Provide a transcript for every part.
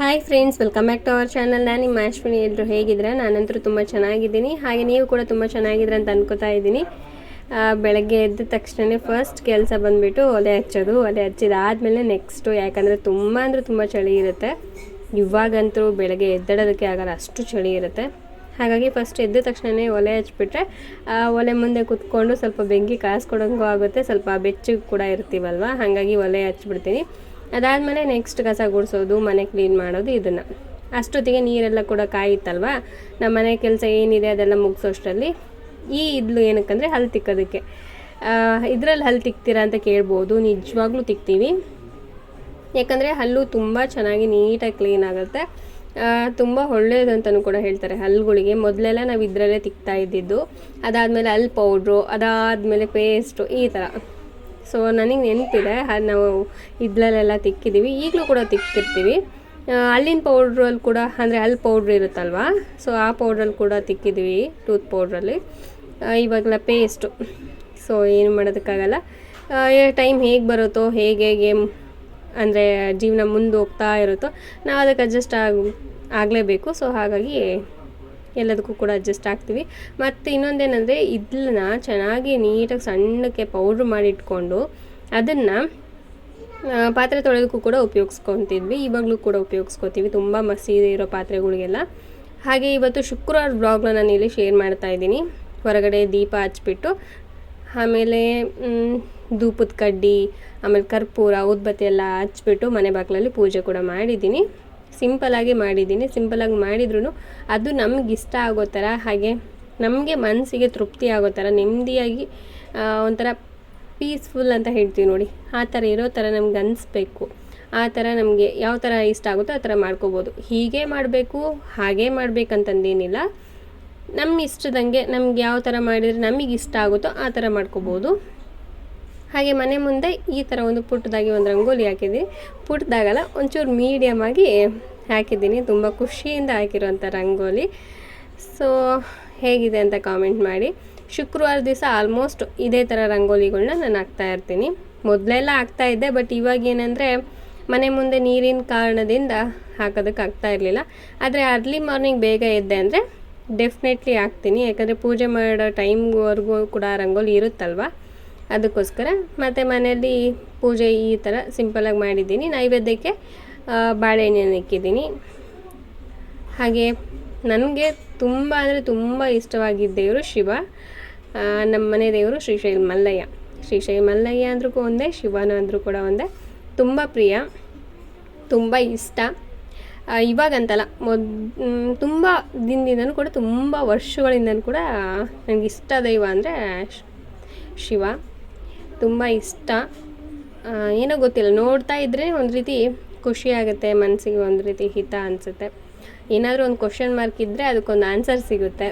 Hi friends welcome back to our channel ನಾನು ನಿಮ್ಮ ಅಶ್ವಿನಿ. ಎಲ್ಲರೂ ಹೇಗಿದ್ರೆ ನಾನಂತರೂ ತುಂಬ ಚೆನ್ನಾಗಿದ್ದೀನಿ. ಹಾಗೆ ನೀವು ಕೂಡ ತುಂಬ ಚೆನ್ನಾಗಿದ್ರೆ ಅಂತ ಅನ್ಕೋತಾ ಇದ್ದೀನಿ. ಬೆಳಗ್ಗೆ ಎದ್ದ ತಕ್ಷಣ ಫಸ್ಟ್ ಕೆಲಸ ಬಂದುಬಿಟ್ಟು ಒಲೆ ಹಚ್ಚೋದು, ಒಲೆ ಹಚ್ಚಿದಾದಮೇಲೆ ನೆಕ್ಸ್ಟು ಯಾಕಂದರೆ ತುಂಬ ಅಂದರೆ ತುಂಬ ಚಳಿ ಇರುತ್ತೆ. ಇವಾಗಂತೂ ಬೆಳಗ್ಗೆ ಎದ್ದಡೋದಕ್ಕೆ ಆಗಲ್ಲ, ಅಷ್ಟು ಚಳಿ ಇರುತ್ತೆ. ಹಾಗಾಗಿ ಫಸ್ಟ್ ಎದ್ದ ತಕ್ಷಣವೇ ಒಲೆ ಹಚ್ಬಿಟ್ರೆ ಆ, ಒಲೆ ಮುಂದೆ ಕುತ್ಕೊಂಡು ಸ್ವಲ್ಪ ಬೆಂಕಿ ಕಾಸ್ಕೊಡೋಂಗೂ ಆಗುತ್ತೆ. ಸ್ವಲ್ಪ ಬೆಚ್ಚಗೆ ಕೂಡ ಇರ್ತೀವಲ್ವ? ಹಾಗಾಗಿ ಒಲೆ ಹಚ್ಬಿಡ್ತೀನಿ ಅದಾದಮೇಲೆ ನೆಕ್ಸ್ಟ್ ಕಸ ಗುಡಿಸೋದು, ಮನೆ ಕ್ಲೀನ್ ಮಾಡೋದು ಇದನ್ನು. ಅಷ್ಟೊತ್ತಿಗೆ ನೀರೆಲ್ಲ ಕೂಡ ಕಾಯಿತ್ತಲ್ವ? ನಮ್ಮ ಮನೆ ಕೆಲಸ ಏನಿದೆ ಅದೆಲ್ಲ ಮುಗಿಸೋಷ್ಟರಲ್ಲಿ ಈ ಇದ್ಲು ಏನಕ್ಕಂದರೆ ಹಲ್ಲು ತಿಕ್ಕೋದಕ್ಕೆ. ಇದರಲ್ಲಿ ಹಲ್ಲು ತಿಕ್ತೀರಾ ಅಂತ ಕೇಳ್ಬೋದು, ನಿಜವಾಗ್ಲೂ ತಿಕ್ತೀವಿ. ಯಾಕಂದರೆ ಹಲ್ಲು ತುಂಬ ಚೆನ್ನಾಗಿ ನೀಟಾಗಿ ಕ್ಲೀನ್ ಆಗುತ್ತೆ. ತುಂಬ ಒಳ್ಳೆಯದು ಅಂತಲೂ ಕೂಡ ಹೇಳ್ತಾರೆ ಹಲ್ಲುಗಳಿಗೆ ಮೊದಲೆಲ್ಲ ನಾವು ಇದರಲ್ಲೇ ತಿಕ್ತಾ ಇದ್ದಿದ್ದು. ಅದಾದಮೇಲೆ ಹಲ್ಲು ಪೌಡ್ರು ಅದಾದಮೇಲೆ ಪೇಸ್ಟು ಈ ಥರ ಸೊ ನನಗೆ ನೆನಪಿದೆ ನಾವು ಇದ್ಲಲ್ಲೆಲ್ಲ ತಿಕ್ಕಿದ್ದೀವಿ ಈಗಲೂ ಕೂಡ ತಿಕ್ತಿರ್ತೀವಿ. ಅಲ್ಲಿನ ಪೌಡ್ರಲ್ಲಿ ಕೂಡ, ಅಂದರೆ ಅಲ್ಲಿ ಪೌಡ್ರ್ ಇರುತ್ತಲ್ವ? ಸೊ ಆ ಪೌಡ್ರಲ್ಲಿ ಕೂಡ ತಿಕ್ಕಿದ್ವಿ ಟೂತ್ ಪೌಡ್ರಲ್ಲಿ ಇವಾಗೆಲ್ಲ ಪೇಸ್ಟು ಸೊ ಏನು ಮಾಡೋದಕ್ಕಾಗಲ್ಲ. ಟೈಮ್ ಹೇಗೆ ಬರುತ್ತೋ, ಹೇಗೆ ಹೇಗೆ, ಅಂದರೆ ಜೀವನ ಮುಂದೆ ಹೋಗ್ತಾ ಇರುತ್ತೋ, ನಾವು ಅದಕ್ಕೆ ಅಡ್ಜಸ್ಟ್ ಆಗ, ಆಗಲೇಬೇಕು. ಸೊ ಹಾಗಾಗಿ ಎಲ್ಲದಕ್ಕೂ ಕೂಡ ಅಡ್ಜಸ್ಟ್ ಆಗ್ತೀವಿ. ಮತ್ತು ಇನ್ನೊಂದೇನೆಂದರೆ ಇದನ್ನ ಚೆನ್ನಾಗಿ ನೀಟಾಗಿ ಸಣ್ಣಕ್ಕೆ ಪೌಡ್ರ್ ಮಾಡಿಟ್ಕೊಂಡು ಅದನ್ನು ಪಾತ್ರೆ ತೊಳೆಯೋದಕ್ಕೂ ಕೂಡ ಉಪಯೋಗಿಸ್ಕೊತಿದ್ವಿ. ಇವಾಗಲೂ ಕೂಡ ಉಪಯೋಗಿಸ್ಕೊತೀವಿ. ತುಂಬ ಮಸಿ ಇರೋ ಪಾತ್ರೆಗಳಿಗೆಲ್ಲ. ಹಾಗೆ ಇವತ್ತು ಶುಕ್ರವಾರ ಬ್ಲಾಗ್ನ ನಾನು ಇಲ್ಲಿ ಶೇರ್ ಮಾಡ್ತಾ ಇದ್ದೀನಿ. ಹೊರಗಡೆ ದೀಪ ಹಚ್ಬಿಟ್ಟು ಆಮೇಲೆ ಧೂಪದ ಕಡ್ಡಿ, ಆಮೇಲೆ ಕರ್ಪೂರ ಉದ್ಬತ್ತಿ ಎಲ್ಲ ಹಚ್ಬಿಟ್ಟು ಮನೆ ಬಾಗಿಲಲ್ಲಿ ಪೂಜೆ ಕೂಡ ಮಾಡಿದ್ದೀನಿ. ಸಿಂಪಲಾಗಿ ಮಾಡಿದ್ದೀನಿ. ಸಿಂಪಲಾಗಿ ಮಾಡಿದ್ರೂ ಅದು ನಮ್ಗೆ ಇಷ್ಟ ಆಗೋ ಥರ, ಹಾಗೆ ನಮಗೆ ಮನಸ್ಸಿಗೆ ತೃಪ್ತಿ ಆಗೋ ಥರ, ನೆಮ್ಮದಿಯಾಗಿ ಒಂಥರ ಪೀಸ್ಫುಲ್ ಅಂತ ಹೇಳ್ತೀವಿ ನೋಡಿ. ಆ ಥರ ಇರೋ ಥರ ನಮ್ಗೆ ಅನಿಸ್ಬೇಕು. ಆ ಥರ ನಮಗೆ ಯಾವ ಥರ ಇಷ್ಟ ಆಗುತ್ತೋ ಆ ಥರ ಮಾಡ್ಕೋಬೋದು. ಹೀಗೆ ಮಾಡಬೇಕು, ಹಾಗೇ ಮಾಡಬೇಕಂತಂದೇನಿಲ್ಲ. ನಮ್ಮ ಇಷ್ಟದಂಗೆ ನಮ್ಗೆ ಯಾವ ಥರ ಮಾಡಿದರೆ ನಮಗೆ ಇಷ್ಟ ಆಗುತ್ತೋ ಆ ಥರ ಮಾಡ್ಕೋಬೋದು. ಹಾಗೆ ಮನೆ ಮುಂದೆ ಈ ಥರ ಒಂದು ಪುಟ್ಟದಾಗಿ ಒಂದು ರಂಗೋಲಿ ಹಾಕಿದ್ದೀನಿ ಪುಟ್ಟದಾಗಲ್ಲ ಒಂಚೂರು ಮೀಡಿಯಮ್ ಆಗಿ ಹಾಕಿದ್ದೀನಿ. ತುಂಬ ಖುಷಿಯಿಂದ ಹಾಕಿರುವಂಥ ರಂಗೋಲಿ. ಸೊ ಹೇಗಿದೆ ಅಂತ ಕಾಮೆಂಟ್ ಮಾಡಿ. ಶುಕ್ರವಾರ ದಿವಸ ಆಲ್ಮೋಸ್ಟ್ ಇದೇ ಥರ ರಂಗೋಲಿಗಳನ್ನ ನಾನು ಹಾಕ್ತಾ ಇರ್ತೀನಿ. ಮೊದಲೆಲ್ಲ ಹಾಕ್ತಾ ಇದ್ದೆ ಬಟ್ ಇವಾಗ ಏನಂದರೆ ಮನೆ ಮುಂದೆ ನೀರಿನ ಕಾರಣದಿಂದ ಹಾಕೋದಕ್ಕೆ ಆಗ್ತಾ ಇರಲಿಲ್ಲ. ಆದರೆ ಅರ್ಲಿ ಮಾರ್ನಿಂಗ್ ಬೇಗ ಎದ್ದೆ ಅಂದರೆ ಡೆಫಿನೆಟ್ಲಿ ಹಾಕ್ತೀನಿ. ಯಾಕಂದರೆ ಪೂಜೆ ಮಾಡೋ ಟೈಮ್ವರೆಗೂ ಕೂಡ ರಂಗೋಲಿ ಇರುತ್ತಲ್ವ? ಅದಕ್ಕೋಸ್ಕರ ಮತ್ತು ಮನೆಯಲ್ಲಿ ಪೂಜೆ ಈ ಥರ ಸಿಂಪಲಾಗಿ ಮಾಡಿದ್ದೀನಿ. ನೈವೇದ್ಯಕ್ಕೆ ಬಾಳೆಹಣ್ಣನ್ನು ಇಕ್ಕಿದ್ದೀನಿ ಹಾಗೆ ನನಗೆ ತುಂಬ ಅಂದರೆ ತುಂಬ ಇಷ್ಟವಾಗಿದ್ದ ದೇವರು ಶಿವ. ನಮ್ಮ ಮನೆ ದೇವರು ಶ್ರೀಶೈಲ ಮಲ್ಲಯ್ಯ ಶ್ರೀಶೈಲ ಮಲ್ಲಯ್ಯ ಅಂದ್ರೂ ಒಂದೇ, ಶಿವನ ಅಂದರೂ ಕೂಡ ಒಂದೇ. ತುಂಬ ಪ್ರಿಯ, ತುಂಬ ಇಷ್ಟ. ಇವಾಗಂತಲ್ಲ, ಮೊದ್ ತುಂಬ ದಿನದಿಂದನೂ ಕೂಡ ತುಂಬ ವರ್ಷಗಳಿಂದನೂ ಕೂಡ ನನಗೆ ಇಷ್ಟ ದೈವ ಅಂದರೆ ಶಿವ. ತುಂಬ ಇಷ್ಟ. ಏನೋ ಗೊತ್ತಿಲ್ಲ, ನೋಡ್ತಾ ಇದ್ದರೆ ಒಂದು ರೀತಿ ಖುಷಿ ಆಗುತ್ತೆ ಮನಸ್ಸಿಗೆ ಒಂದು ರೀತಿ ಹಿತ ಅನಿಸುತ್ತೆ. ಏನಾದರೂ ಒಂದು ಕ್ವಶನ್ ಮಾರ್ಕ್ ಇದ್ದರೆ ಅದಕ್ಕೊಂದು ಆನ್ಸರ್ ಸಿಗುತ್ತೆ.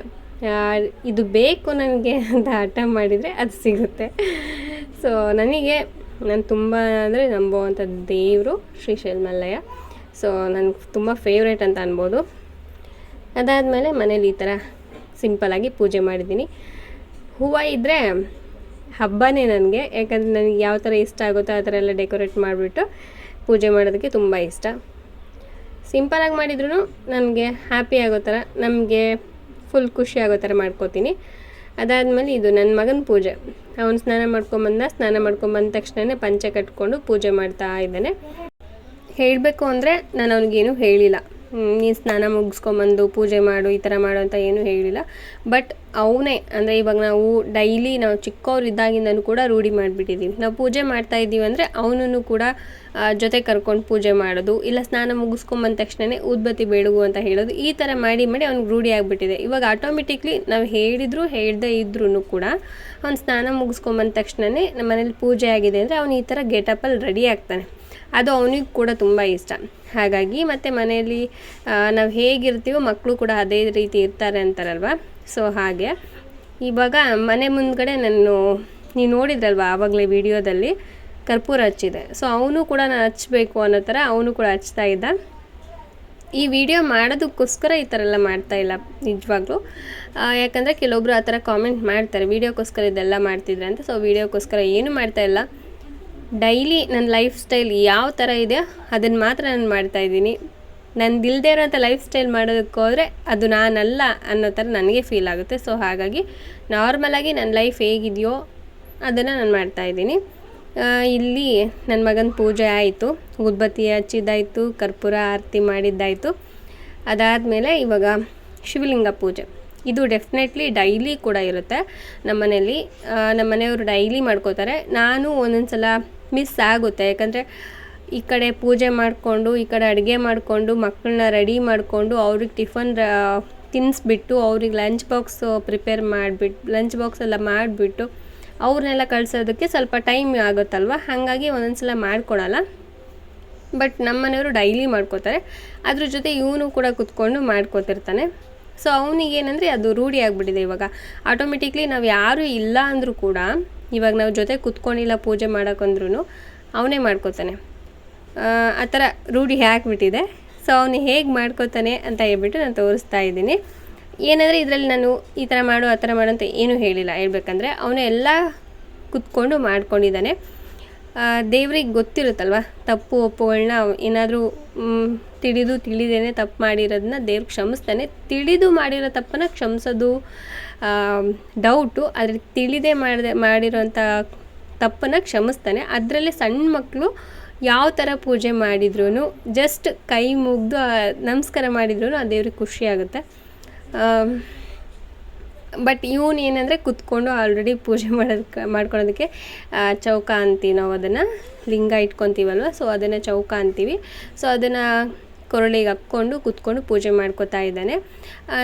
ಇದು ಬೇಕು ನನಗೆ ಅಂತ ಹಠ ಮಾಡಿದರೆ ಅದು ಸಿಗುತ್ತೆ. ಸೊ ನನಗೆ, ನಾನು ತುಂಬ ಅಂದರೆ ನಂಬುವಂಥ ದೇವರು ಶ್ರೀ ಶೈಲ್ಮಲ್ಲಯ್ಯ ಸೊ ನನಗೆ ತುಂಬ ಫೇವ್ರೇಟ್ ಅಂತ ಅನ್ಬೋದು. ಅದಾದಮೇಲೆ ಮನೇಲಿ ಈ ಥರ ಸಿಂಪಲಾಗಿ ಪೂಜೆ ಮಾಡಿದ್ದೀನಿ. ಹೂವು ಇದ್ದರೆ ಹಬ್ಬನೇ ನನಗೆ. ಯಾಕಂದರೆ ನನಗೆ ಯಾವ ಥರ ಇಷ್ಟ ಆಗುತ್ತೋ ಆ ಥರ ಎಲ್ಲ ಡೆಕೋರೇಟ್ ಮಾಡಿಬಿಟ್ಟು ಪೂಜೆ ಮಾಡೋದಕ್ಕೆ ತುಂಬ ಇಷ್ಟ. ಸಿಂಪಲಾಗಿ ಮಾಡಿದ್ರೂ ನನಗೆ ಹ್ಯಾಪಿ ಆಗೋ ಥರ, ನಮಗೆ ಫುಲ್ ಖುಷಿ ಆಗೋ ಥರ ಮಾಡ್ಕೋತೀನಿ. ಅದಾದಮೇಲೆ ಇದು ನನ್ನ ಮಗನ ಪೂಜೆ. ಅವನು ಸ್ನಾನ ಮಾಡ್ಕೊಂಬಂದ ಸ್ನಾನ ಮಾಡ್ಕೊಂಬಂದ ತಕ್ಷಣವೇ ಪಂಚೆ ಕಟ್ಕೊಂಡು ಪೂಜೆ ಮಾಡ್ತಾ ಇದ್ದಾನೆ. ಹೇಳಬೇಕು ಅಂದರೆ ನಾನು ಅವ್ನಿಗೇನು ಹೇಳಿಲ್ಲ. ನೀನು ಸ್ನಾನ ಮುಗಿಸ್ಕೊಂಬಂದು ಪೂಜೆ ಮಾಡು, ಈ ಥರ ಮಾಡು ಅಂತ ಏನೂ ಹೇಳಿಲ್ಲ. ಬಟ್ ಅವನೇ, ಅಂದರೆ ಇವಾಗ ನಾವು ಡೈಲಿ ನಾವು ಚಿಕ್ಕವರಿದ್ದಾಗಿಂದನೂ ಕೂಡ ರೂಢಿ ಮಾಡಿಬಿಟ್ಟಿದ್ದೀವಿ ನಾವು ಪೂಜೆ ಮಾಡ್ತಾ ಇದ್ದೀವಿ ಅಂದರೆ ಅವನನ್ನು ಕೂಡ ಜೊತೆ ಕರ್ಕೊಂಡು ಪೂಜೆ ಮಾಡೋದು, ಇಲ್ಲ ಸ್ನಾನ ಮುಗಿಸ್ಕೊಂಬಂದ ತಕ್ಷಣವೇ ಉದ್ಬತ್ತಿ ಬೆಳಗು ಅಂತ ಹೇಳೋದು, ಈ ಥರ ಮಾಡಿ ಮಾಡಿ ಅವ್ನಿಗೆ ರೂಢಿ ಆಗಿಬಿಟ್ಟಿದೆ. ಇವಾಗ ಆಟೋಮೆಟಿಕ್ಲಿ ನಾವು ಹೇಳಿದ್ರು, ಹೇಳದೇ ಇದ್ರೂ ಕೂಡ ಅವ್ನು ಸ್ನಾನ ಮುಗಿಸ್ಕೊಂಬಂದ ತಕ್ಷಣವೇ ನಮ್ಮ ಮನೇಲಿ ಪೂಜೆ ಆಗಿದೆ ಅಂದರೆ ಅವನು ಈ ಥರ ಗೆಟಪಲ್ಲಿ ರೆಡಿ ಆಗ್ತಾನೆ. ಅದು ಅವನಿಗೆ ಕೂಡ ತುಂಬ ಇಷ್ಟ. ಹಾಗಾಗಿ ಮತ್ತು ಮನೆಯಲ್ಲಿ ನಾವು ಹೇಗಿರ್ತೀವೋ ಮಕ್ಕಳು ಕೂಡ ಅದೇ ರೀತಿ ಇರ್ತಾರೆ ಅಂತಾರಲ್ವ? ಸೊ ಹಾಗೆ. ಇವಾಗ ಮನೆ ಮುಂದ್ಗಡೆ ನಾನು, ನೀವು ನೋಡಿದ್ರಲ್ವ ಆವಾಗಲೇ ವಿಡಿಯೋದಲ್ಲಿ? ಕರ್ಪೂರ ಹಚ್ಚಿದೆ. ಸೊ ಅವನು ಕೂಡ ನಾನು ಹಚ್ಚಬೇಕು ಅನ್ನೋ ಥರ ಅವನು ಕೂಡ ಹಚ್ತಾ ಇದ್ದ. ಈ ವಿಡಿಯೋ ಮಾಡೋದಕ್ಕೋಸ್ಕರ ಈ ಥರ ಎಲ್ಲ ಮಾಡ್ತಾ ಇಲ್ಲ, ನಿಜವಾಗ್ಲೂ. ಯಾಕಂದರೆ ಕೆಲವೊಬ್ರು ಆ ಥರ ಕಾಮೆಂಟ್ ಮಾಡ್ತಾರೆ, ವಿಡಿಯೋಕ್ಕೋಸ್ಕರ ಇದೆಲ್ಲ ಮಾಡ್ತಿದ್ರೆ ಅಂತ. ಸೊ ವಿಡಿಯೋಕ್ಕೋಸ್ಕರ ಏನು ಮಾಡ್ತಾ ಇಲ್ಲ. ಡೈಲಿ ನನ್ನ ಲೈಫ್ ಸ್ಟೈಲ್ ಯಾವ ಥರ ಇದೆ ಅದನ್ನು ಮಾತ್ರ ನಾನು ಮಾಡ್ತಾಯಿದ್ದೀನಿ ಇಲ್ಲದೇ ಇರೋಂಥ ಲೈಫ್ ಸ್ಟೈಲ್ ಮಾಡೋದಕ್ಕೋದ್ರೆ ಅದು ನಾನಲ್ಲ ಅನ್ನೋ ಥರ ನನಗೆ ಫೀಲ್ ಆಗುತ್ತೆ. ಸೊ ಹಾಗಾಗಿ ನಾರ್ಮಲಾಗಿ ನನ್ನ ಲೈಫ್ ಹೇಗಿದೆಯೋ ಅದನ್ನು ನಾನು ಮಾಡ್ತಾಯಿದ್ದೀನಿ ಇಲ್ಲಿ ನನ್ನ ಮಗನ ಪೂಜೆ ಆಯಿತು. ಉದ್ಬತ್ತಿ ಹಚ್ಚಿದ್ದಾಯಿತು, ಕರ್ಪೂರ ಆರತಿ ಮಾಡಿದ್ದಾಯಿತು. ಅದಾದಮೇಲೆ ಇವಾಗ ಶಿವಲಿಂಗ ಪೂಜೆ. ಇದು ಡೆಫಿನೆಟ್ಲಿ ಡೈಲಿ ಕೂಡ ಇರುತ್ತೆ ನಮ್ಮ ನಮ್ಮನೆಯವರು ನಮ್ಮ ಮನೆಯವರು ಡೈಲಿ ಮಾಡ್ಕೋತಾರೆ. ನಾನು ಒಂದೊಂದು ಸಲ ಮಿಸ್ ಆಗುತ್ತೆ. ಯಾಕಂದರೆ ಈ ಕಡೆ ಪೂಜೆ ಮಾಡಿಕೊಂಡು, ಈ ಕಡೆ ಅಡುಗೆ ಮಾಡಿಕೊಂಡು, ಮಕ್ಕಳನ್ನ ರೆಡಿ ಮಾಡಿಕೊಂಡು ಅವ್ರಿಗೆ ಟಿಫನ್ ತಿನ್ನಿಸ್ಬಿಟ್ಟು ಅವ್ರಿಗೆ ಲಂಚ್ ಬಾಕ್ಸ್ ಪ್ರಿಪೇರ್ ಮಾಡಿಬಿಟ್ಟು ಲಂಚ್ ಬಾಕ್ಸ್ ಎಲ್ಲ ಮಾಡಿಬಿಟ್ಟು ಅವ್ರನ್ನೆಲ್ಲ ಕಳಿಸೋದಕ್ಕೆ ಸ್ವಲ್ಪ ಟೈಮ್ ಆಗುತ್ತಲ್ವ? ಹಾಗಾಗಿ ಒಂದೊಂದು ಸಲ ಬಟ್ ನಮ್ಮ ಮನೆಯವರು ಡೈಲಿ ಮಾಡ್ಕೋತಾರೆ. ಅದ್ರ ಜೊತೆ ಇವನು ಕೂಡ ಕುತ್ಕೊಂಡು ಮಾಡ್ಕೋತಿರ್ತಾನೆ. ಸೊ ಅವನಿಗೇನಂದರೆ ಅದು ರೂಢಿ ಆಗಿಬಿಟ್ಟಿದೆ ಇವಾಗ. ಆಟೋಮೆಟಿಕ್ಲಿ ನಾವು ಯಾರೂ ಇಲ್ಲ ಅಂದರೂ ಕೂಡ ಇವಾಗ ನಾವು ಜೊತೆ ಕುತ್ಕೊಂಡಿಲ್ಲ ಪೂಜೆ ಮಾಡೋಕ್ಕಂದ್ರೂ ಅವನೇ ಮಾಡ್ಕೋತಾನೆ. ಆ ಥರ ರೂಢಿ ಹಾಕ್ಬಿಟ್ಟಿದೆ ಸೊ ಅವನು ಹೇಗೆ ಮಾಡ್ಕೋತಾನೆ ಅಂತ ಹೇಳ್ಬಿಟ್ಟು ನಾನು ತೋರಿಸ್ತಾ ಇದ್ದೀನಿ. ಏನಂದರೆ ಇದರಲ್ಲಿ ನಾನು ಈ ಥರ ಮಾಡು, ಆ ಥರ ಮಾಡು ಅಂತ ಏನೂ ಹೇಳಿಲ್ಲ. ಹೇಳ್ಬೇಕಂದ್ರೆ ಅವನು ಎಲ್ಲ ಕುತ್ಕೊಂಡು ಮಾಡ್ಕೊಂಡಿದ್ದಾನೆ. ದೇವ್ರಿಗೆ ಗೊತ್ತಿರುತ್ತಲ್ವ? ತಪ್ಪು ಒಪ್ಪುಗಳನ್ನ ಏನಾದರೂ ತಿಳಿದು ತಿಳಿದೇನೆ ತಪ್ಪು ಮಾಡಿರೋದನ್ನ ದೇವ್ರು ಕ್ಷಮಿಸ್ತಾನೆ. ತಿಳಿದು ಮಾಡಿರೋ ತಪ್ಪನ್ನು ಕ್ಷಮಿಸೋದು ಡೌಟು ಅದ್ರ ತಿಳಿದೇ ಮಾಡದೆ, ಮಾಡಿರೋಂಥ ತಪ್ಪನ್ನು ಕ್ಷಮಿಸ್ತಾನೆ. ಅದರಲ್ಲಿ ಸಣ್ಣ ಮಕ್ಕಳು ಯಾವ ಥರ ಪೂಜೆ ಮಾಡಿದ್ರು ಜಸ್ಟ್ ಕೈ ಮುಗಿದು ನಮಸ್ಕಾರ ಮಾಡಿದ್ರು ಆ ದೇವ್ರಿಗೆ ಖುಷಿ ಆಗುತ್ತೆ. ಬಟ್ ಇವನು ಏನಂದರೆ ಕುತ್ಕೊಂಡು ಆಲ್ರೆಡಿ ಪೂಜೆ ಮಾಡೋದಕ್ಕೆ ಮಾಡ್ಕೊಳೋದಕ್ಕೆ ಚೌಕ ಅಂತೀವಿ ನಾವು ಅದನ್ನು. ಲಿಂಗ ಇಟ್ಕೊತೀವಲ್ವ? ಸೊ ಅದನ್ನು ಚೌಕ ಅಂತೀವಿ. ಸೊ ಅದನ್ನು ಕೊರಳಿಗೆ ಹಾಕ್ಕೊಂಡು ಕುತ್ಕೊಂಡು ಪೂಜೆ ಮಾಡ್ಕೋತಾ ಇದ್ದಾನೆ.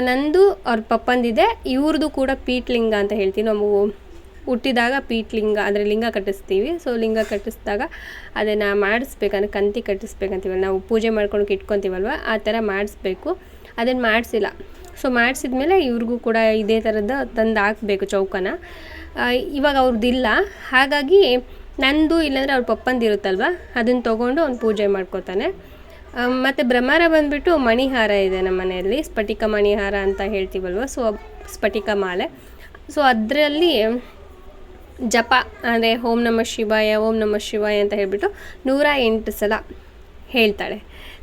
ನಂದು ಅವ್ರ ಪಪ್ಪಂದಿದೆ. ಇವ್ರದ್ದು ಕೂಡ ಪೀಟ್ಲಿಂಗ ಲಿಂಗ ಅಂತ ಹೇಳ್ತೀವಿ. ನಾವು ಹುಟ್ಟಿದಾಗ ಪೀಟ್ಲಿಂಗ ಲಿಂಗ ಅಂದರೆ ಲಿಂಗ ಕಟ್ಟಿಸ್ತೀವಿ. ಸೊ ಲಿಂಗ ಕಟ್ಟಿಸಿದಾಗ ಅದನ್ನು ಮಾಡಿಸ್ಬೇಕಂದ್ರೆ ಕಂತಿ ಕಟ್ಟಿಸ್ಬೇಕಂತೀವಲ್ಲ. ನಾವು ಪೂಜೆ ಮಾಡ್ಕೊಂಡು ಇಟ್ಕೊತೀವಲ್ವ? ಆ ಥರ ಮಾಡಿಸ್ಬೇಕು. ಅದನ್ನು ಮಾಡಿಸಿಲ್ಲ. ಸೊ ಮಾಡಿಸಿದ್ಮೇಲೆ ಇವ್ರಿಗೂ ಕೂಡ ಇದೇ ಥರದ ತಂದು ಹಾಕಬೇಕು ಚೌಕನ. ಇವಾಗ ಅವ್ರದ್ದಿಲ್ಲ ಹಾಗಾಗಿ ನಂದು ಇಲ್ಲಾಂದರೆ ಅವ್ರ ಪಪ್ಪಂದಿರುತ್ತಲ್ವ ಅದನ್ನು ತೊಗೊಂಡು ಅವ್ನು ಪೂಜೆ ಮಾಡ್ಕೋತಾನೆ. ಮತ್ತು ಬ್ರಹ್ಮಾರ ಬಂದುಬಿಟ್ಟು ಮಣಿಹಾರ ಇದೆ ನಮ್ಮ ಮನೆಯಲ್ಲಿ. ಸ್ಫಟಿಕ ಮಣಿಹಾರ ಅಂತ ಹೇಳ್ತೀವಲ್ವ? ಸೊ ಸ್ಫಟಿಕ ಮಾಲೆ. ಸೊ ಅದರಲ್ಲಿ ಜಪ, ಅಂದರೆ ಓಂ ನಮ ಶಿವಾಯ, ಓಂ ನಮ ಶಿವಾಯ ಅಂತ ಹೇಳಿಬಿಟ್ಟು ನೂರ ಎಂಟು ಸಲ ಹೇಳ್ತಾಳೆ.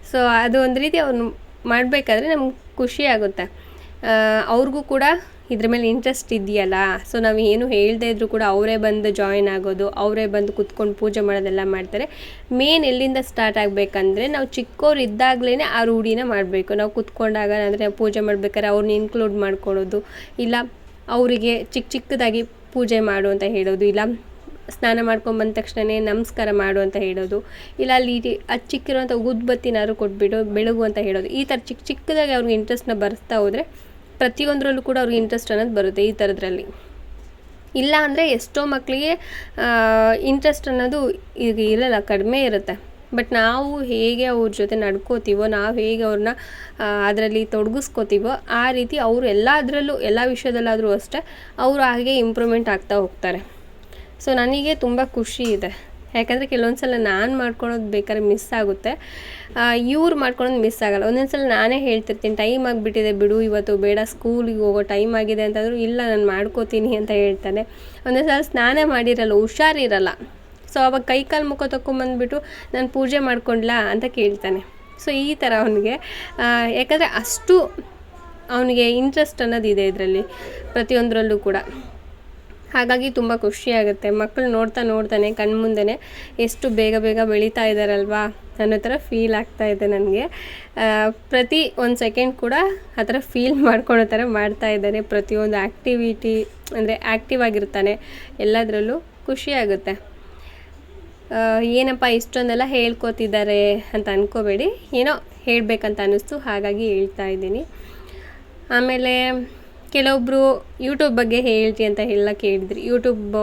ಸೊ ಅದು ಒಂದು ರೀತಿ ಅವ್ನು ಮಾಡಬೇಕಾದ್ರೆ ನಮ್ಗೆ ಖುಷಿ ಆಗುತ್ತೆ ಅವ್ರಿಗೂ ಕೂಡ ಇದ್ರ ಮೇಲೆ ಇಂಟ್ರೆಸ್ಟ್ ಇದೆಯಲ್ಲ? ಸೊ ನಾವು ಏನು ಹೇಳದೇ ಇದ್ದರೂ ಕೂಡ ಅವರೇ ಬಂದು ಜಾಯಿನ್ ಆಗೋದು, ಅವರೇ ಬಂದು ಕುತ್ಕೊಂಡು ಪೂಜೆ ಮಾಡೋದೆಲ್ಲ ಮಾಡ್ತಾರೆ. ಮೇನ್ ಎಲ್ಲಿಂದ ಸ್ಟಾರ್ಟ್ ಆಗಬೇಕಂದ್ರೆ ನಾವು ಚಿಕ್ಕವ್ರು ಇದ್ದಾಗಲೇ ಆ ರೂಢಿನ ಮಾಡಬೇಕು. ನಾವು ಕುತ್ಕೊಂಡಾಗ ಅಂದರೆ ಪೂಜೆ ಮಾಡ್ಬೇಕಾದ್ರೆ ಅವ್ರನ್ನ ಇನ್ಕ್ಲೂಡ್ ಮಾಡ್ಕೊಳ್ಳೋದು, ಇಲ್ಲ ಅವರಿಗೆ ಚಿಕ್ಕ ಚಿಕ್ಕದಾಗಿ ಪೂಜೆ ಮಾಡು ಅಂತ ಹೇಳೋದು, ಇಲ್ಲ ಸ್ನಾನ ಮಾಡ್ಕೊಂಡು ಬಂದ ತಕ್ಷಣವೇ ನಮಸ್ಕಾರ ಮಾಡು ಅಂತ ಹೇಳೋದು. ಇಲ್ಲ, ಅಲ್ಲಿ ಅದು ಚಿಕ್ಕಿರುವಂಥ ಉದ್ಬತ್ತಿನಾದ್ರು ಕೊಟ್ಬಿಟ್ಟು ಬೆಳಗು ಅಂತ ಹೇಳೋದು. ಈ ಥರ ಚಿಕ್ಕ ಚಿಕ್ಕದಾಗಿ ಅವ್ರಿಗೆ ಇಂಟ್ರೆಸ್ಟ್ನ ಬರ್ತಾ ಹೋದರೆ ಪ್ರತಿಯೊಂದರಲ್ಲೂ ಕೂಡ ಅವ್ರಿಗೆ ಇಂಟ್ರೆಸ್ಟ್ ಅನ್ನೋದು ಬರುತ್ತೆ ಈ ಥರದ್ರಲ್ಲಿ. ಇಲ್ಲ ಅಂದರೆ ಎಷ್ಟೋ ಮಕ್ಕಳಿಗೆ ಇಂಟ್ರೆಸ್ಟ್ ಅನ್ನೋದು ಈಗ ಇರಲ್ಲ, ಕಡಿಮೆ ಇರುತ್ತೆ. ಬಟ್ ನಾವು ಹೇಗೆ ಅವ್ರ ಜೊತೆ ನಡ್ಕೋತೀವೋ, ನಾವು ಹೇಗೆ ಅವ್ರನ್ನ ಅದರಲ್ಲಿ ತೊಡಗಿಸ್ಕೋತೀವೋ, ಆ ರೀತಿ ಅವರು ಎಲ್ಲದರಲ್ಲೂ, ಎಲ್ಲ ವಿಷಯದಲ್ಲಾದರೂ ಅಷ್ಟೇ, ಅವರು ಹಾಗೆ ಇಂಪ್ರೂವ್ಮೆಂಟ್ ಆಗ್ತಾ ಹೋಗ್ತಾರೆ. ಸೊ ನನಗೆ ತುಂಬ ಖುಷಿ ಇದೆ. ಯಾಕಂದರೆ ಕೆಲವೊಂದು ಸಲ ನಾನು ಮಾಡ್ಕೊಳೋದು ಬೇಕಾದ್ರೆ ಮಿಸ್ ಆಗುತ್ತೆ. ಇವ್ರು ಮಾಡ್ಕೊಳೋದು ಮಿಸ್ ಆಗಲ್ಲ. ಒಂದೊಂದು ಸಲ ನಾನೇ ಹೇಳ್ತಿರ್ತೀನಿ ಟೈಮ್ ಆಗಿಬಿಟ್ಟಿದೆ ಬಿಡು, ಇವತ್ತು ಬೇಡ ಸ್ಕೂಲಿಗೆ ಹೋಗೋ ಟೈಮ್ ಆಗಿದೆ ಅಂತಂದರೂ, ಇಲ್ಲ, ನಾನು ಮಾಡ್ಕೋತೀನಿ ಅಂತ ಹೇಳ್ತಾನೆ. ಒಂದೊಂದು ಸಲ ಸ್ನಾನ ಮಾಡಿರಲ್ಲ, ಹುಷಾರಿರಲ್ಲ. ಸೊ ಅವಾಗ ಕೈ ಕಾಲು ಮುಖ ತೊಗೊಂಬಂದ್ಬಿಟ್ಟು ನಾನು ಪೂಜೆ ಮಾಡ್ಕೊಂಡ್ಲಾ? ಅಂತ ಕೇಳ್ತಾನೆ. ಸೊ ಈ ಥರ ಅವನಿಗೆ. ಯಾಕಂದರೆ ಅಷ್ಟು ಅವನಿಗೆ ಇಂಟ್ರೆಸ್ಟ್ ಅನ್ನೋದಿದೆ ಇದರಲ್ಲಿ, ಪ್ರತಿಯೊಂದರಲ್ಲೂ ಕೂಡ. ಹಾಗಾಗಿ ತುಂಬ ಖುಷಿಯಾಗುತ್ತೆ. ಮಕ್ಕಳು ನೋಡ್ತಾ ನೋಡ್ತಾನೆ ಕಣ್ಮುಂದೆ ಎಷ್ಟು ಬೇಗ ಬೇಗ ಬೆಳೀತಾ ಇದ್ದಾರಲ್ವಾ ಅನ್ನೋ ಥರ ಫೀಲ್ ಆಗ್ತಾ ಇದೆ ನನಗೆ. ಪ್ರತಿ ಒಂದು ಸೆಕೆಂಡ್ ಕೂಡ ಆ ಥರ ಫೀಲ್ ಮಾಡ್ಕೊಳ್ಳೋ ಥರ ಮಾಡ್ತಾ ಇದ್ದಾನೆ. ಪ್ರತಿಯೊಂದು ಆ್ಯಕ್ಟಿವಿಟಿ ಅಂದರೆ ಆ್ಯಕ್ಟಿವ್ ಆಗಿರ್ತಾನೆ. ಎಲ್ಲದರಲ್ಲೂ ಖುಷಿಯಾಗುತ್ತೆ ಏನಪ್ಪ ಇಷ್ಟೊಂದೆಲ್ಲ ಹೇಳ್ಕೊತಿದ್ದಾರೆ ಅಂತ ಅಂದ್ಕೋಬೇಡಿ ಏನೋ ಹೇಳಬೇಕಂತ ಅನ್ನಿಸ್ತು, ಹಾಗಾಗಿ ಹೇಳ್ತಾ ಇದ್ದೀನಿ. ಆಮೇಲೆ ಕೆಲವೊಬ್ಬರು ಯೂಟ್ಯೂಬ್ ಬಗ್ಗೆ ಹೇಳ್ರಿ ಅಂತ ಎಲ್ಲ ಕೇಳಿದ್ರಿ. ಯೂಟ್ಯೂಬ್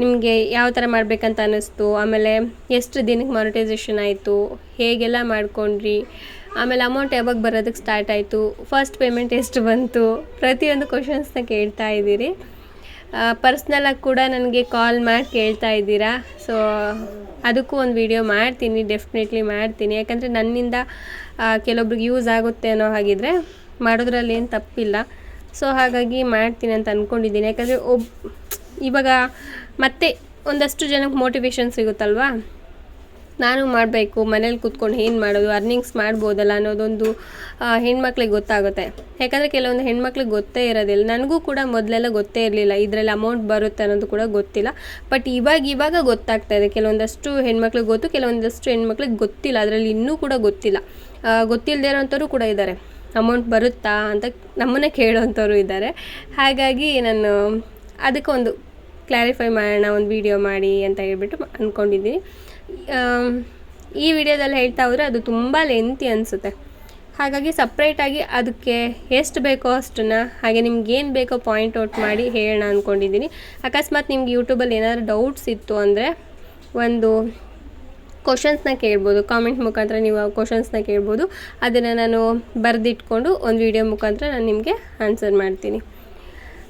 ನಿಮಗೆ ಯಾವ ಥರ ಮಾಡಬೇಕಂತ ಅನ್ನಿಸ್ತು? ಆಮೇಲೆ ಎಷ್ಟು ದಿನಕ್ಕೆ ಮಾನಿಟೈಸೇಷನ್ ಆಯಿತು? ಹೇಗೆಲ್ಲ ಮಾಡ್ಕೊಂಡ್ರಿ? ಆಮೇಲೆ ಅಮೌಂಟ್ ಯಾವಾಗ ಬರೋದಕ್ಕೆ ಸ್ಟಾರ್ಟ್ ಆಯಿತು? ಫಸ್ಟ್ ಪೇಮೆಂಟ್ ಎಷ್ಟು ಬಂತು? ಪ್ರತಿಯೊಂದು ಕ್ವಶನ್ಸ್ನ ಕೇಳ್ತಾ ಇದ್ದೀರಿ. ಪರ್ಸ್ನಲಾಗಿ ಕೂಡ ನನಗೆ ಕಾಲ್ ಮಾಡಿ ಕೇಳ್ತಾ ಇದ್ದೀರಾ? ಸೊ ಅದಕ್ಕೂ ಒಂದು ವಿಡಿಯೋ ಮಾಡ್ತೀನಿ ಡೆಫಿನೆಟ್ಲಿ ಮಾಡ್ತೀನಿ. ಯಾಕಂದರೆ ನನ್ನಿಂದ ಕೆಲವೊಬ್ರಿಗೆ ಯೂಸ್ ಆಗುತ್ತೆ ಅನ್ನೋ ಹಾಗಿದ್ರೆ ಮಾಡೋದ್ರಲ್ಲಿ ಏನು ತಪ್ಪಿಲ್ಲ. ಸೊ ಹಾಗಾಗಿ ಮಾಡ್ತೀನಿ ಅಂತ ಅಂದ್ಕೊಂಡಿದ್ದೀನಿ ಯಾಕಂದರೆ ಒಬ್, ಇವಾಗ ಮತ್ತೆ ಒಂದಷ್ಟು ಜನಕ್ಕೆ ಮೋಟಿವೇಶನ್ ಸಿಗುತ್ತಲ್ವಾ? ನಾನು ಮಾಡಬೇಕು, ಮನೇಲಿ ಕೂತ್ಕೊಂಡು ಏನು ಮಾಡೋದು ಅರ್ನಿಂಗ್ಸ್ ಮಾಡ್ಬೋದಲ್ಲ ಅನ್ನೋದೊಂದು ಹೆಣ್ಮಕ್ಳಿಗೆ ಗೊತ್ತಾಗುತ್ತೆ. ಯಾಕಂದರೆ ಕೆಲವೊಂದು ಹೆಣ್ಮಕ್ಳಿಗೆ ಗೊತ್ತೇ ಇರೋದಿಲ್ಲ. ನನಗೂ ಕೂಡ ಮೊದಲೆಲ್ಲ ಗೊತ್ತೇ ಇರಲಿಲ್ಲ. ಇದರಲ್ಲಿ ಅಮೌಂಟ್ ಬರುತ್ತೆ ಅನ್ನೋದು ಕೂಡ ಗೊತ್ತಿಲ್ಲ. ಬಟ್ ಇವಾಗ ಇವಾಗ ಗೊತ್ತಾಗ್ತಾ ಇದೆ. ಕೆಲವೊಂದಷ್ಟು ಹೆಣ್ಮಕ್ಳಿಗೆ ಗೊತ್ತು, ಕೆಲವೊಂದಷ್ಟು ಹೆಣ್ಮಕ್ಳಿಗೆ ಗೊತ್ತಿಲ್ಲ. ಅದರಲ್ಲಿ ಇನ್ನೂ ಕೂಡ ಗೊತ್ತಿಲ್ಲ. ಗೊತ್ತಿಲ್ಲದೆ ಇರೋಂಥವ್ರು ಕೂಡ ಇದ್ದಾರೆ. ಅಮೌಂಟ್ ಬರುತ್ತಾ ಅಂತ ನಮ್ಮನ್ನೇ ಕೇಳೋವಂಥವ್ರು ಇದ್ದಾರೆ. ಹಾಗಾಗಿ ನಾನು ಅದಕ್ಕೆ ಒಂದು ಕ್ಲಾರಿಫೈ ಮಾಡೋಣ, ಒಂದು ವಿಡಿಯೋ ಮಾಡಿ ಅಂತ ಹೇಳ್ಬಿಟ್ಟು ಅಂದ್ಕೊಂಡಿದ್ದೀನಿ ಈ ವಿಡಿಯೋದಲ್ಲಿ ಹೇಳ್ತಾ ಹೋದರೆ ಅದು ತುಂಬ ಲೆಂತಿ ಅನಿಸುತ್ತೆ. ಹಾಗಾಗಿ ಸಪ್ರೇಟಾಗಿ ಅದಕ್ಕೆ ಎಷ್ಟು ಬೇಕೋ ಅಷ್ಟನ್ನು, ಹಾಗೆ ನಿಮ್ಗೆ ಏನು ಬೇಕೋ ಪಾಯಿಂಟ್ ಔಟ್ ಮಾಡಿ ಹೇಳೋಣ ಅಂದ್ಕೊಂಡಿದ್ದೀನಿ ಅಕಸ್ಮಾತ್ ನಿಮ್ಗೆ ಯೂಟ್ಯೂಬಲ್ಲಿ ಏನಾದರೂ ಡೌಟ್ಸ್ ಇತ್ತು ಅಂದರೆ ಒಂದು ಕ್ವಶನ್ಸ್ನ ಕೇಳ್ಬೋದು. ಕಾಮೆಂಟ್ ಮುಖಾಂತರ ನೀವು ಆ ಕ್ವಶನ್ಸ್ನ ಕೇಳ್ಬೋದು. ಅದನ್ನು ನಾನು ಬರೆದಿಟ್ಕೊಂಡು ಒಂದು ವಿಡಿಯೋ ಮುಖಾಂತರ ನಾನು ನಿಮಗೆ ಆನ್ಸರ್ ಮಾಡ್ತೀನಿ.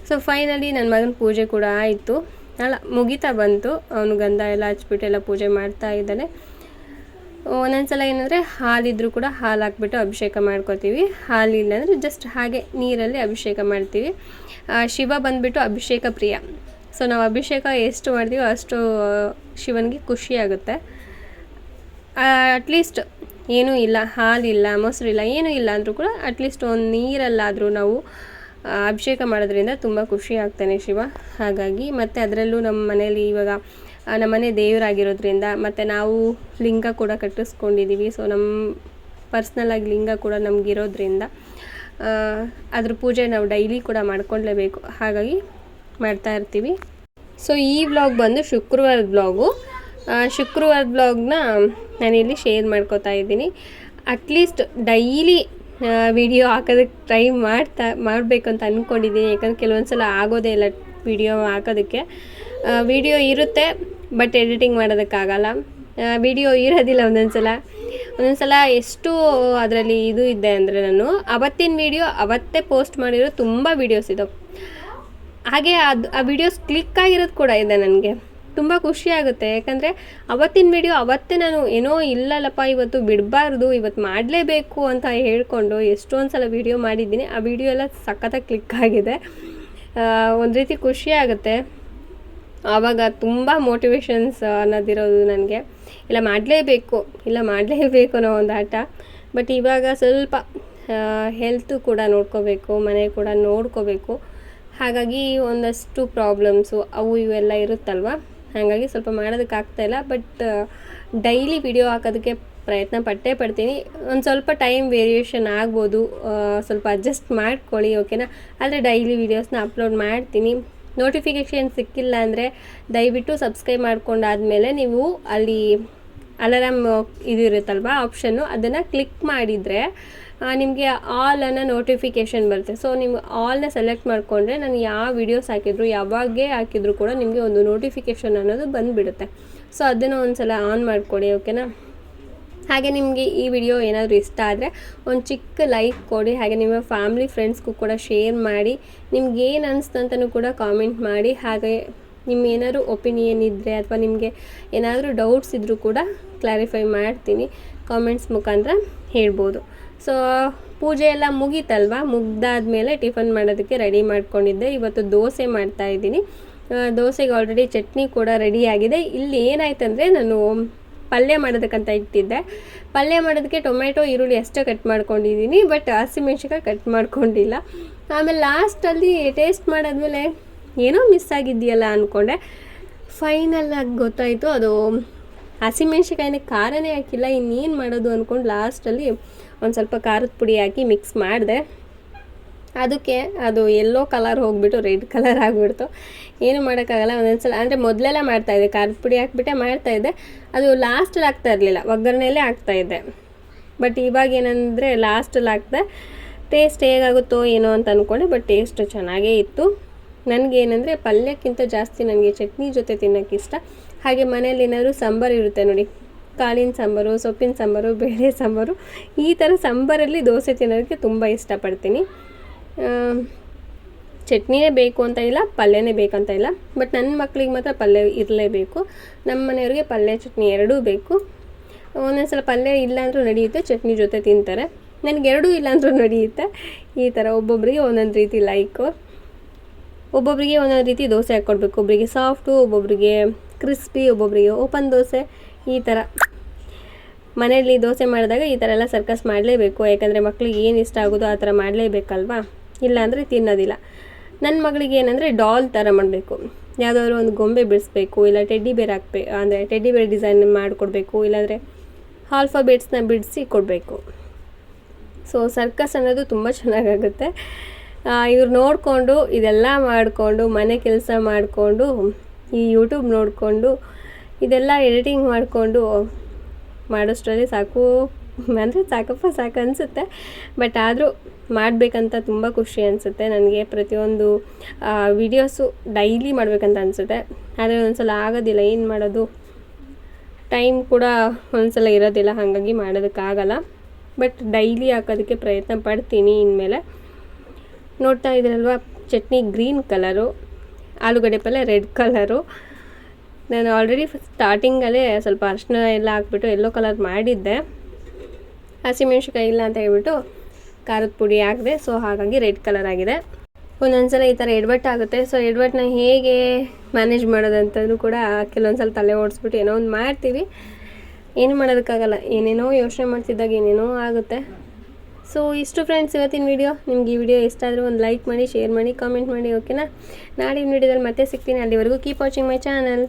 ಸೊ ಫೈನಲಿ ನನ್ನ ಮಗನ ಪೂಜೆ ಕೂಡ ಆಯಿತು. ಅಲ್ಲ ಮುಗಿತಾ ಬಂತು. ಅವನು ಗಂಧ ಎಲ್ಲ ಹಚ್ಬಿಟ್ಟು ಎಲ್ಲ ಪೂಜೆ ಮಾಡ್ತಾ ಇದ್ದಾನೆ. ಒಂದೊಂದು ಸಲ ಏನಂದರೆ ಹಾಲಿದ್ರೂ ಕೂಡ ಹಾಲು ಹಾಕ್ಬಿಟ್ಟು ಅಭಿಷೇಕ ಮಾಡ್ಕೋತೀವಿ. ಹಾಲಿಲ್ಲ ಅಂದರೆ ಜಸ್ಟ್ ಹಾಗೆ ನೀರಲ್ಲಿ ಅಭಿಷೇಕ ಮಾಡ್ತೀವಿ. ಶಿವ ಬಂದುಬಿಟ್ಟು ಅಭಿಷೇಕ ಪ್ರಿಯ. ಸೊ ನಾವು ಅಭಿಷೇಕ ಎಷ್ಟು ಮಾಡ್ತೀವೋ ಅಷ್ಟು ಶಿವನಿಗೆ ಖುಷಿ ಆಗುತ್ತೆ. ಅಟ್ಲೀಸ್ಟ್ ಏನೂ ಇಲ್ಲ, ಹಾಲಿಲ್ಲ, ಮೊಸರಿಲ್ಲ, ಏನೂ ಇಲ್ಲ ಅಂದರೂ ಕೂಡ ಅಟ್ಲೀಸ್ಟ್ ಒಂದು ನೀರಲ್ಲಾದರೂ ನಾವು ಅಭಿಷೇಕ ಮಾಡೋದ್ರಿಂದ ತುಂಬ ಖುಷಿ ಆಗ್ತಾನೆ ಶಿವ. ಹಾಗಾಗಿ ಮತ್ತು ಅದರಲ್ಲೂ ನಮ್ಮ ಮನೇಲಿ ಇವಾಗ ನಮ್ಮ ಮನೆ ದೇವರಾಗಿರೋದ್ರಿಂದ ಮತ್ತು ನಾವು ಲಿಂಗ ಕೂಡ ಕಟ್ಟಿಸ್ಕೊಂಡಿದ್ದೀವಿ ಸೊ ನಮ್ಮ ಪರ್ಸ್ನಲಾಗಿ ಲಿಂಗ ಕೂಡ ನಮಗಿರೋದ್ರಿಂದ ಅದ್ರ ಪೂಜೆ ನಾವು ಡೈಲಿ ಕೂಡ ಮಾಡ್ಕೊಳ್ಳೇಬೇಕು ಹಾಗಾಗಿ ಮಾಡ್ತಾ ಇರ್ತೀವಿ. ಸೊ ಈ ವ್ಲಾಗ್ ಬಂದು ಶುಕ್ರವಾರದ ಬ್ಲಾಗು ಶುಕ್ರವಾರದ ವ್ಲಾಗ್ನ ನಾನಿಲ್ಲಿ ಶೇರ್ ಮಾಡ್ಕೋತಾ ಇದ್ದೀನಿ. ಅಟ್ಲೀಸ್ಟ್ ಡೈಲಿ ವಿಡಿಯೋ ಹಾಕೋದಕ್ಕೆ ಟ್ರೈ ಮಾಡ್ತಾ, ಮಾಡಬೇಕು ಅಂತ ಅಂದ್ಕೊಂಡಿದ್ದೀನಿ ಯಾಕಂದ್ರೆ ಕೆಲವೊಂದು ಸಲ ಆಗೋದೇ ಇಲ್ಲ ವಿಡಿಯೋ ಹಾಕೋದಕ್ಕೆ. ವಿಡಿಯೋ ಇರುತ್ತೆ ಬಟ್ ಎಡಿಟಿಂಗ್ ಮಾಡೋದಕ್ಕಾಗಲ್ಲ. ವಿಡಿಯೋ ಇರೋದಿಲ್ಲ ಒಂದೊಂದು ಸಲ ಒಂದೊಂದು ಸಲ ಎಷ್ಟು ಅದರಲ್ಲಿ ಇದು ಇದೆ ಅಂದರೆ ನಾನು, ಅವತ್ತಿನ ವಿಡಿಯೋ ಅವತ್ತೇ ಪೋಸ್ಟ್ ಮಾಡಿರೋ ತುಂಬ ವಿಡಿಯೋಸ್ ಇದ್ದಾವೆ ಹಾಗೆ ಅದು, ಆ ವಿಡಿಯೋಸ್ ಕ್ಲಿಕ್ ಆಗಿರೋದು ಕೂಡ ಇದೆ ನನಗೆ. ತುಂಬ ಖುಷಿ ಆಗುತ್ತೆ. ಯಾಕಂದರೆ ಅವತ್ತಿನ ವಿಡಿಯೋ ಅವತ್ತೇ ನಾನು ಏನೋ ಇಲ್ಲಲ್ಲಪ್ಪ, ಇವತ್ತು ಬಿಡಬಾರ್ದು, ಇವತ್ತು ಮಾಡಲೇಬೇಕು ಅಂತ ಹೇಳ್ಕೊಂಡು ಎಷ್ಟೊಂದು ಸಲ ವಿಡಿಯೋ ಮಾಡಿದ್ದೀನಿ. ಆ ವಿಡಿಯೋ ಎಲ್ಲ ಸಖತ್ತಾಗಿ ಕ್ಲಿಕ್ ಆಗಿದೆ. ಒಂದು ರೀತಿ ಖುಷಿ ಆಗುತ್ತೆ. ಆವಾಗ ತುಂಬ ಮೋಟಿವೇಶನ್ಸ್ ಅನ್ನೋದಿರೋದು ನನಗೆ. ಇಲ್ಲ ಮಾಡಲೇಬೇಕು ಇಲ್ಲ ಮಾಡಲೇಬೇಕು ಅನ್ನೋ ಒಂದು ಆಟ. ಬಟ್ ಇವಾಗ ಸ್ವಲ್ಪ ಹೆಲ್ತು ಕೂಡ ನೋಡ್ಕೋಬೇಕು, ಮನೆ ಕೂಡ ನೋಡ್ಕೋಬೇಕು. ಹಾಗಾಗಿ ಒಂದಷ್ಟು ಪ್ರಾಬ್ಲಮ್ಸು ಅವು ಇವೆಲ್ಲ ಇರುತ್ತಲ್ವ? ಹಾಗಾಗಿ ಸ್ವಲ್ಪ ಮಾಡೋದಕ್ಕಾಗ್ತಾಯಿಲ್ಲ ಬಟ್ ಡೈಲಿ ವಿಡಿಯೋ ಹಾಕೋದಕ್ಕೆ ಪ್ರಯತ್ನ ಪಟ್ಟೇ ಪಡ್ತೀನಿ. ಒಂದು ಸ್ವಲ್ಪ ಟೈಮ್ ವೇರಿಯೇಷನ್ ಆಗ್ಬೋದು. ಸ್ವಲ್ಪ ಅಡ್ಜಸ್ಟ್ ಮಾಡ್ಕೊಳ್ಳಿ ಓಕೆನಾ ಆದರೆ ಡೈಲಿ ವೀಡಿಯೋಸ್ನ ಅಪ್ಲೋಡ್ ಮಾಡ್ತೀನಿ. ನೋಟಿಫಿಕೇಷನ್ ಸಿಕ್ಕಿಲ್ಲ ಅಂದರೆ ದಯವಿಟ್ಟು ಸಬ್ಸ್ಕ್ರೈಬ್ ಮಾಡ್ಕೊಂಡಾದಮೇಲೆ ನೀವು ಅಲ್ಲಿ ಅಲಾರಾಮ್ ಇದು ಇರುತ್ತಲ್ವ ಆಪ್ಷನ್ನು ಅದನ್ನು ಕ್ಲಿಕ್ ಮಾಡಿದರೆ ನಿಮಗೆ ಆಲ್ ಅನ್ನೋ ನೋಟಿಫಿಕೇಷನ್ ಬರುತ್ತೆ. ಸೊ ನೀವು ಆಲ್ನ ಸೆಲೆಕ್ಟ್ ಮಾಡಿಕೊಂಡ್ರೆ ನಾನು ಯಾವ ವಿಡಿಯೋಸ್ ಹಾಕಿದ್ರು, ಯಾವಾಗೇ ಹಾಕಿದ್ರು ಕೂಡ ನಿಮಗೆ ಒಂದು ನೋಟಿಫಿಕೇಷನ್ ಅನ್ನೋದು ಬಂದುಬಿಡುತ್ತೆ. ಸೊ ಅದನ್ನು ಒಂದು ಸಲ ಆನ್ ಮಾಡಿಕೊಡಿ ಓಕೆನಾ ಹಾಗೆ ನಿಮಗೆ ಈ ವಿಡಿಯೋ ಏನಾದರೂ ಇಷ್ಟ ಆದರೆ ಒಂದು ಚಿಕ್ಕ ಲೈಕ್ ಕೊಡಿ, ಹಾಗೆ ನಿಮ್ಮ ಫ್ಯಾಮ್ಲಿ ಫ್ರೆಂಡ್ಸ್ಗೂ ಕೂಡ ಶೇರ್ ಮಾಡಿ, ನಿಮ್ಗೆ ಏನು ಅನಿಸ್ತು ಅಂತಲೂ ಕೂಡ ಕಾಮೆಂಟ್ ಮಾಡಿ, ಹಾಗೆ ನಿಮ್ಮ ಏನಾದರೂ ಒಪಿನಿಯನ್ ಇದ್ದರೆ ಅಥವಾ ನಿಮಗೆ ಏನಾದರೂ ಡೌಟ್ಸ್ ಇದ್ದರೂ ಕೂಡ ಕ್ಲಾರಿಫೈ ಮಾಡ್ತೀನಿ ಕಾಮೆಂಟ್ಸ್ ಮುಖಾಂತರ ಹೇಳ್ಬೋದು. ಸೊ ಪೂಜೆ ಎಲ್ಲ ಮುಗೀತಲ್ವ? ಮುಗ್ದಾದಮೇಲೆ ಟಿಫನ್ ಮಾಡೋದಕ್ಕೆ ರೆಡಿ ಮಾಡ್ಕೊಂಡಿದ್ದೆ. ಇವತ್ತು ದೋಸೆ ಮಾಡ್ತಾ ಇದ್ದೀನಿ. ದೋಸೆಗೆ ಆಲ್ರೆಡಿ ಚಟ್ನಿ ಕೂಡ ರೆಡಿ ಆಗಿದೆ. ಇಲ್ಲಿ ಏನಾಯ್ತಂದರೆ ನಾನು ಪಲ್ಯ ಮಾಡೋದಕ್ಕಂತ ಇಟ್ಟಿದ್ದೆ. ಪಲ್ಯ ಮಾಡೋದಕ್ಕೆ ಟೊಮೆಟೊ ಈರುಳ್ಳಿ ಅಷ್ಟೇ ಕಟ್ ಮಾಡ್ಕೊಂಡಿದ್ದೀನಿ. ಬಟ್ ಹಸಿಮೆಣ್ಸಿಕಾಯಿ ಕಟ್ ಮಾಡ್ಕೊಂಡಿಲ್ಲ. ಆಮೇಲೆ ಲಾಸ್ಟಲ್ಲಿ ಟೇಸ್ಟ್ ಮಾಡಾದ್ಮೇಲೆ ಏನೋ ಮಿಸ್ ಆಗಿದೆಯಲ್ಲ ಅಂದ್ಕೊಂಡೆ ಫೈನಲ್ ಆಗಿ ಗೊತ್ತಾಯಿತು. ಅದು ಹಸಿಮೆಣ್ಸಿಕಾಯಿನ ಖಾರನೇ ಹಾಕಿಲ್ಲ, ಇನ್ನೇನು ಮಾಡೋದು ಅಂದ್ಕೊಂಡು ಲಾಸ್ಟಲ್ಲಿ ಒಂದು ಸ್ವಲ್ಪ ಖಾರದ ಪುಡಿ ಹಾಕಿ ಮಿಕ್ಸ್ ಮಾಡಿದೆ. ಅದಕ್ಕೆ ಅದು ಎಲ್ಲೋ ಕಲರ್ ಹೋಗ್ಬಿಟ್ಟು ರೆಡ್ ಕಲರ್ ಆಗಿಬಿಡ್ತು. ಏನು ಮಾಡೋಕ್ಕಾಗಲ್ಲ ಒಂದೊಂದು ಸಲ ಅಂದರೆ ಮೊದಲೆಲ್ಲ ಮಾಡ್ತಾಯಿದ್ದೆ ಖಾರದ ಪುಡಿ ಹಾಕ್ಬಿಟ್ಟೆ ಮಾಡ್ತಾಯಿದ್ದೆ ಅದು ಲಾಸ್ಟಲ್ಲಿ ಆಗ್ತಾ ಇರಲಿಲ್ಲ, ಒಗ್ಗರಣೆಯಲ್ಲೇ ಆಗ್ತಾಯಿದ್ದೆ ಬಟ್ ಇವಾಗ ಏನಂದರೆ ಲಾಸ್ಟಲ್ಲಿ ಹಾಕ್ದೆ ಟೇಸ್ಟ್ ಹೇಗಾಗುತ್ತೋ ಏನೋ ಅಂತ ಅಂದ್ಕೊಂಡೆ ಬಟ್ ಟೇಸ್ಟ್ ಚೆನ್ನಾಗೇ ಇತ್ತು. ನನಗೇನೆಂದರೆ ಪಲ್ಯಕ್ಕಿಂತ ಜಾಸ್ತಿ ನನಗೆ ಚಟ್ನಿ ಜೊತೆ ತಿನ್ನೋಕ್ಕೆ ಇಷ್ಟ ಹಾಗೆ ಮನೆಯಲ್ಲಿ ಏನಾದರೂ ಸಾಂಬಾರು ಇರುತ್ತೆ ನೋಡಿ. ಕಾಳಿನ ಸಾಂಬಾರು, ಸೊಪ್ಪಿನ ಸಾಂಬಾರು, ಬೇಳೆ ಸಾಂಬಾರು, ಈ ಥರ ಸಾಂಬಾರಲ್ಲಿ ದೋಸೆ ತಿನ್ನೋದಕ್ಕೆ ತುಂಬ ಇಷ್ಟಪಡ್ತೀನಿ. ಚಟ್ನಿಯೇ ಬೇಕು ಅಂತ ಇಲ್ಲ, ಪಲ್ಯನೇ ಬೇಕಂತ ಇಲ್ಲ. ಬಟ್ ನನ್ನ ಮಕ್ಕಳಿಗೆ ಮಾತ್ರ ಪಲ್ಯ ಇರಲೇಬೇಕು. ನಮ್ಮ ಮನೆಯವ್ರಿಗೆ ಪಲ್ಯ, ಚಟ್ನಿ ಎರಡೂ ಬೇಕು. ಒಂದೊಂದು ಸಲ ಪಲ್ಯ ಅಂದರೂ ನಡೆಯುತ್ತೆ, ಚಟ್ನಿ ಜೊತೆ ತಿಂತಾರೆ. ನನಗೆ ಎರಡೂ ಇಲ್ಲ ಅಂದರೂ ನಡೆಯುತ್ತೆ. ಈ ಥರ ಒಬ್ಬೊಬ್ಬರಿಗೆ ಒಂದೊಂದು ರೀತಿ ಲೈಕು ಒಬ್ಬೊಬ್ಬರಿಗೆ ಒಂದೊಂದು ರೀತಿ ದೋಸೆ ಹಾಕ್ಕೊಡ್ಬೇಕು. ಒಬ್ಬರಿಗೆ ಸಾಫ್ಟು ಒಬ್ಬೊಬ್ಬರಿಗೆ ಕ್ರಿಸ್ಪಿ ಒಬ್ಬೊಬ್ಬರಿಗೆ ಓಪನ್ ದೋಸೆ, ಈ ಥರ. ಮನೆಯಲ್ಲಿ ದೋಸೆ ಮಾಡಿದಾಗ ಈ ಥರ ಎಲ್ಲ ಸರ್ಕಸ್ ಮಾಡಲೇಬೇಕು. ಯಾಕಂದರೆ ಮಕ್ಳಿಗೆ ಏನು ಇಷ್ಟ ಆಗೋದು ಆ ಥರ ಮಾಡಲೇಬೇಕಲ್ವಾ? ಇಲ್ಲಾಂದರೆ ತಿನ್ನೋದಿಲ್ಲ. ನನ್ನ ಮಗಳಿಗೆ ಏನಂದರೆ ಡಾಲ್ ಥರ ಮಾಡಬೇಕು. ಯಾವುದಾದ್ರು ಒಂದು ಗೊಂಬೆ ಬಿಡಿಸ್ಬೇಕು, ಇಲ್ಲ ಟೆಡ್ಡಿ ಬೇರ್ ಹಾಕ್ಬೇಕು ಅಂದರೆ ಟೆಡ್ಡಿ ಬೇರ್ ಡಿಸೈನ್ ಮಾಡಿಕೊಡ್ಬೇಕು, ಇಲ್ಲಾಂದರೆ ಆಲ್ಫಾಬೇಟ್ಸ್ನ ಬಿಡಿಸಿ ಕೊಡಬೇಕು. ಸೊ, ಸರ್ಕಸ್ ಅನ್ನೋದು ತುಂಬ ಚೆನ್ನಾಗಾಗುತ್ತೆ. ಇವ್ರು ನೋಡಿಕೊಂಡು, ಇದೆಲ್ಲ ಮಾಡಿಕೊಂಡು, ಮನೆ ಕೆಲಸ ಮಾಡಿಕೊಂಡು ಈ ಯೂಟ್ಯೂಬ್ ನೋಡಿಕೊಂಡು, ಇದೆಲ್ಲ ಎಡಿಟಿಂಗ್ ಮಾಡಿಕೊಂಡು ಮಾಡೋಷ್ಟರಲ್ಲಿ ಸಾಕು. ಅಂದರೆ ಸಾಕಪ್ಪ, ಸಾಕು ಅನಿಸುತ್ತೆ. ಬಟ್ ಆದರೂ ಮಾಡಬೇಕಂತ ತುಂಬ ಖುಷಿ ಅನಿಸುತ್ತೆ. ನನಗೆ ಪ್ರತಿಯೊಂದು ವಿಡಿಯೋಸು ಡೈಲಿ ಮಾಡಬೇಕಂತ ಅನಿಸುತ್ತೆ. ಆದರೆ ಒಂದ್ಸಲ ಆಗೋದಿಲ್ಲ, ಏನು ಮಾಡೋದು? ಟೈಮ್ ಕೂಡ ಒಂದ್ಸಲ ಇರೋದಿಲ್ಲ, ಹಾಗಾಗಿ ಮಾಡೋದಕ್ಕಾಗಲ್ಲ. ಬಟ್ ಡೈಲಿ ಹಾಕೋದಕ್ಕೆ ಪ್ರಯತ್ನ ಪಡ್ತೀನಿ ಇನ್ಮೇಲೆ. ನೋಡ್ತಾ ಇದ್ದೀರಲ್ವ, ಚಟ್ನಿ ಗ್ರೀನ್ ಕಲರು ಆಲೂಗಡ್ಡೆ ಪಲ್ಯ ರೆಡ್ ಕಲರು. ನಾನು ಆಲ್ರೆಡಿ ಸ್ಟಾರ್ಟಿಂಗಲ್ಲೇ ಸ್ವಲ್ಪ ಅರಿಶಿನ ಎಲ್ಲ ಹಾಕ್ಬಿಟ್ಟು ಎಲ್ಲೋ ಕಲರ್ ಮಾಡಿದ್ದೆ. ಹಸಿಮೆಣ್ಸಿಕಾಯಿ ಇಲ್ಲ ಅಂತ ಹೇಳ್ಬಿಟ್ಟು ಖಾರದ ಪುಡಿ ಹಾಕಿದೆ ಸೊ ಹಾಗಾಗಿ ರೆಡ್ ಕಲರ್ ಆಗಿದೆ. ಒಂದೊಂದು ಸಲ ಈ ಥರ ಎಡ್ವಟ್ ಆಗುತ್ತೆ. ಸೊ ಎಡ್ವಟ್ನ ಹೇಗೆ ಮ್ಯಾನೇಜ್ ಮಾಡೋದಂತಲೂ ಕೂಡ ಕೆಲವೊಂದು ಸಲ ತಲೆ ಓಡಿಸ್ಬಿಟ್ಟು ಏನೋ ಒಂದು ಮಾಡ್ತೀವಿ. ಏನು ಮಾಡೋದಕ್ಕಾಗಲ್ಲ, ಏನೇನೋ ಯೋಚನೆ ಮಾಡ್ತಿದ್ದಾಗ ಏನೇನೋ ಆಗುತ್ತೆ. ಸೊ ಇಷ್ಟು ಫ್ರೆಂಡ್ಸ್ ಇವತ್ತಿನ ವಿಡಿಯೋ ನಿಮ್ಗೆ ಈ ವಿಡಿಯೋ ಇಷ್ಟ ಒಂದು ಲೈಕ್ ಮಾಡಿ ಶೇರ್ ಮಾಡಿ ಕಾಮೆಂಟ್ ಮಾಡಿ ಓಕೆನಾ ನಾಳೆ ವಿಡಿಯೋದಲ್ಲಿ ಮತ್ತೆ ಸಿಗ್ತೀನಿ. ಅಲ್ಲಿವರೆಗೂ ಕೀಪ್ ವಾಚಿಂಗ್ ಮೈ ಚಾನಲ್